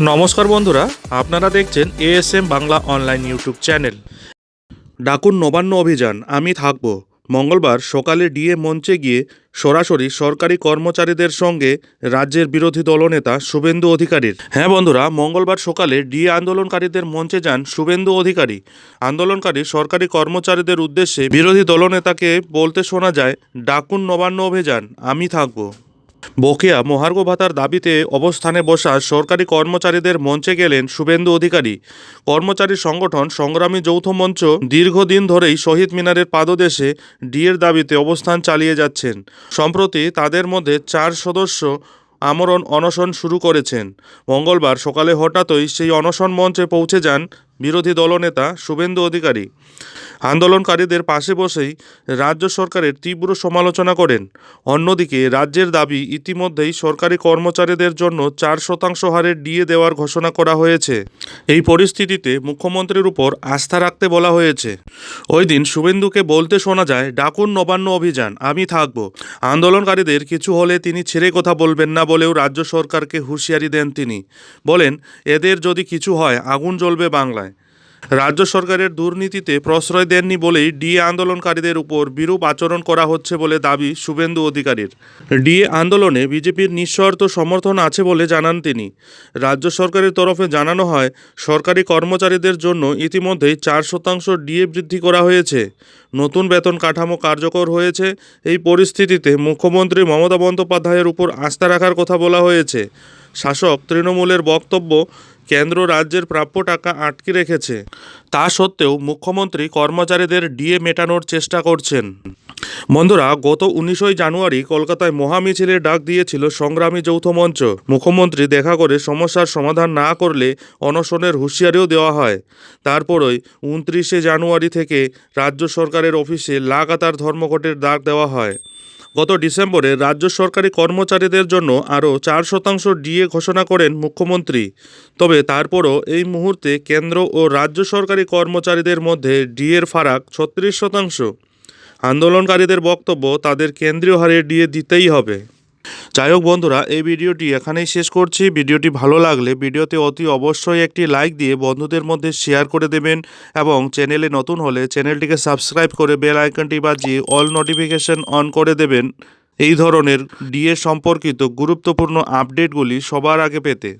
নমস্কার বন্ধুরা, আপনারা দেখছেন ASM Bangla online YouTube channel ডাকুন নবান্ন অভিযান, আমি থাকব। মঙ্গলবার সকালে ডিএ মঞ্চে গিয়ে সরাসরি সরকারি কর্মচারীদের সঙ্গে রাজ্যের বিরোধী দলনেতা শুভেন্দু অধিকারীর। হ্যাঁ বন্ধুরা, মঙ্গলবার সকালে ডিএ আন্দোলনকারীদের মঞ্চে যান শুভেন্দু অধিকারী। আন্দোলনকারী সরকারি কর্মচারীদের উদ্দেশ্যে বিরোধী দলনেতাকে বলতে শোনা যায়, ডাকুন নবান্ন অভিযান, আমি থাকব। বকেয়া মহার্ঘ ভাতার দাবিতে অবস্থানে বসা সরকারি কর্মচারীদের মঞ্চে গেলেন শুভেন্দু অধিকারী। কর্মচারী সংগঠন সংগ্রামী যৌথ মঞ্চ দীর্ঘদিন ধরেই শহীদ মিনারের পাদদেশে ডিএর দাবিতে অবস্থান চালিয়ে যাচ্ছেন। সম্প্রতি তাদের মধ্যে চার সদস্য আমরণ অনশন শুরু করেছেন। মঙ্গলবার সকালে হঠাৎই সেই অনশন মঞ্চে পৌঁছে যান বিরোধী দলনেতা শুভেন্দু অধিকারী আন্দোলনকারীদের পাশে বসেই রাজ্য সরকারের তীব্র সমালোচনা করেন। অন্যদিকে রাজ্যের দাবি ইতিমধ্যেই সরকারি কর্মচারীদের জন্য চার শতাংশ হারে ডিএ দেওয়ার ঘোষণা করা হয়েছে। এই পরিস্থিতিতে মুখ্যমন্ত্রীর উপর আস্থা রাখতে বলা হয়েছে। ওই দিন শুভেন্দুকে বলতে শোনা যায়, ডাকুন নবান্ন অভিযান, আমি থাকব। আন্দোলনকারীদের কিছু হলে তিনি ছেড়ে কথা বলবেন না বলেও রাজ্য সরকারকে হুঁশিয়ারি দেন তিনি। বলেন, এদের যদি কিছু হয়, আগুন জ্বলবে বাংলায়। রাজ্য সরকারের দুর্নীতিতে প্রশ্রয় দেননি বলেই ডিএ আন্দোলনকারীদের উপর বিরূপ আচরণ করা হচ্ছে বলে দাবি শুভেন্দু অধিকারীর। ডিএ আন্দোলনে বিজেপির নিঃশর্ত সমর্থন আছে বলে জানান তিনি। রাজ্য সরকারের তরফে জানানো হয়, সরকারি কর্মচারীদের জন্য ইতিমধ্যেই চার শতাংশ ডিএ বৃদ্ধি করা হয়েছে। নতুন বেতন কাঠামো কার্যকর হয়েছে। এই পরিস্থিতিতে মুখ্যমন্ত্রী মমতা বন্দ্যোপাধ্যায়ের উপর আস্থা রাখার কথা বলা হয়েছে। শাসক তৃণমূলের বক্তব্য কেন্দ্র রাজ্যের প্রাপ্য টাকা আটকে রেখেছে। তা সত্ত্বেও মুখ্যমন্ত্রী কর্মচারীদের ডিএ মেটানোর চেষ্টা করছেন। বন্ধুরা, গত উনিশই জানুয়ারি কলকাতায় মহামিছিলের ডাক দিয়েছিল সংগ্রামী যৌথ মঞ্চ। মুখ্যমন্ত্রী দেখা করে সমস্যার সমাধান না করলে অনশনের হুঁশিয়ারিও দেওয়া হয়। তারপরই উনত্রিশে জানুয়ারি থেকে রাজ্য সরকারের অফিসে লাগাতার ধর্মঘটের ডাক দেওয়া হয়। গত ডিসেম্বরে রাজ্য সরকারি কর্মচারীদের জন্য আরও চার শতাংশ ডিএ ঘোষণা করেন মুখ্যমন্ত্রী। তবে তারপরও এই মুহূর্তে কেন্দ্র ও রাজ্য সরকারি কর্মচারীদের মধ্যে ডিএর ফারাক ছত্রিশ শতাংশ। আন্দোলনকারীদের বক্তব্য তাদের কেন্দ্রীয় হারে ডিএ দিতেই হবে। যাই হোক বন্ধুরা, এই ভিডিওটি এখানেই শেষ করছি। ভিডিওটি ভালো লাগলে ভিডিওতে অতি অবশ্যই একটি লাইক দিয়ে বন্ধুদের মধ্যে শেয়ার করে দেবেন এবং চ্যানেলে নতুন হলে চ্যানেলটিকে সাবস্ক্রাইব করে বেল আইকনটি বাজিয়ে অল নোটিফিকেশন অন করে দেবেন। এই ধরনের ডিএ সম্পর্কিত গুরুত্বপূর্ণ আপডেটগুলি সবার আগে পেতে।